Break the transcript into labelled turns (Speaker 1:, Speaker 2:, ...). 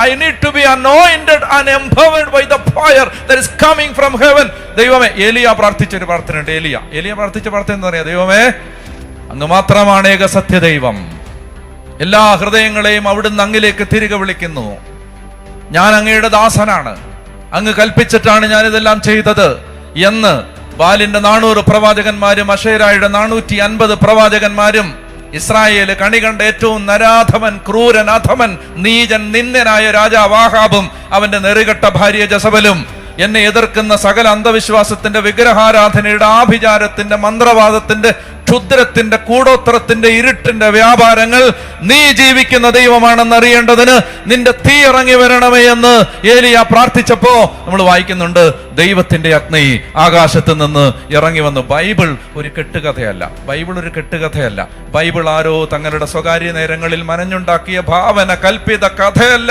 Speaker 1: I need to be anointed and empowered by the fire there is coming from heaven ദൈവമേ ഏലിയ പ്രാർത്ഥിച്ച ഒരു പ്രാർത്ഥനയുണ്ട്. ഏലിയ. ഏലിയ പ്രാർത്ഥിച്ച പ്രാർത്ഥന എന്താ പറയാ? ദൈവമേ അങ്ങ് മാത്രമാണ് ഏക സത്യദൈവം. എല്ലാ ഹൃദയങ്ങളെയും അവിടുന്ന് അങ്ങിലേക്ക് തിരികെ വിളിക്കുന്നു. ഞാൻ അങ്ങയുടെ ദാസനാണ്. അങ്ങ് കൽപ്പിച്ചിട്ടാണ് ഞാൻ ഇതെല്ലാം ചെയ്തത്. എന്ന് ബാലിന്റെ നാനൂറ് പ്രവാചകന്മാരും അഷേരായുടെ നാനൂറ്റി അൻപത് പ്രവാചകന്മാരും ഇസ്രായേൽ കണി കണ്ട ഏറ്റവും നരാധമൻ ക്രൂരൻ അധമൻ നീചൻ നിന്ദനായ രാജാവാഹാബും അവന്റെ നെറുകെട്ട ഭാര്യ ജസബലും എന്നെ എതിർക്കുന്ന സകല അന്ധവിശ്വാസത്തിന്റെ വിഗ്രഹാരാധനയുടെ ആഭിചാരത്തിന്റെ മന്ത്രവാദത്തിന്റെ ക്ഷുദ്രത്തിന്റെ കൂടോത്രത്തിന്റെ ഇരുട്ടിന്റെ വ്യാപാരങ്ങൾ നീ ജീവിക്കുന്ന ദൈവമാണെന്ന് അറിയേണ്ടതിന് നിന്റെ തീ ഇറങ്ങി വരണമേ എന്ന് ഏലിയ പ്രാർത്ഥിച്ചപ്പോ നമ്മൾ വായിക്കുന്നുണ്ട് ദൈവത്തിന്റെ അഗ്നി ആകാശത്ത് നിന്ന് ഇറങ്ങി വന്നു. ബൈബിൾ ഒരു കെട്ടുകഥയല്ല. ബൈബിൾ ഒരു കെട്ടുകഥയല്ല. ബൈബിൾ ആരോ തങ്ങളുടെ സ്വകാര്യ നേരങ്ങളിൽ മനഞ്ഞുണ്ടാക്കിയ ഭാവന കൽപ്പിത കഥയല്ല.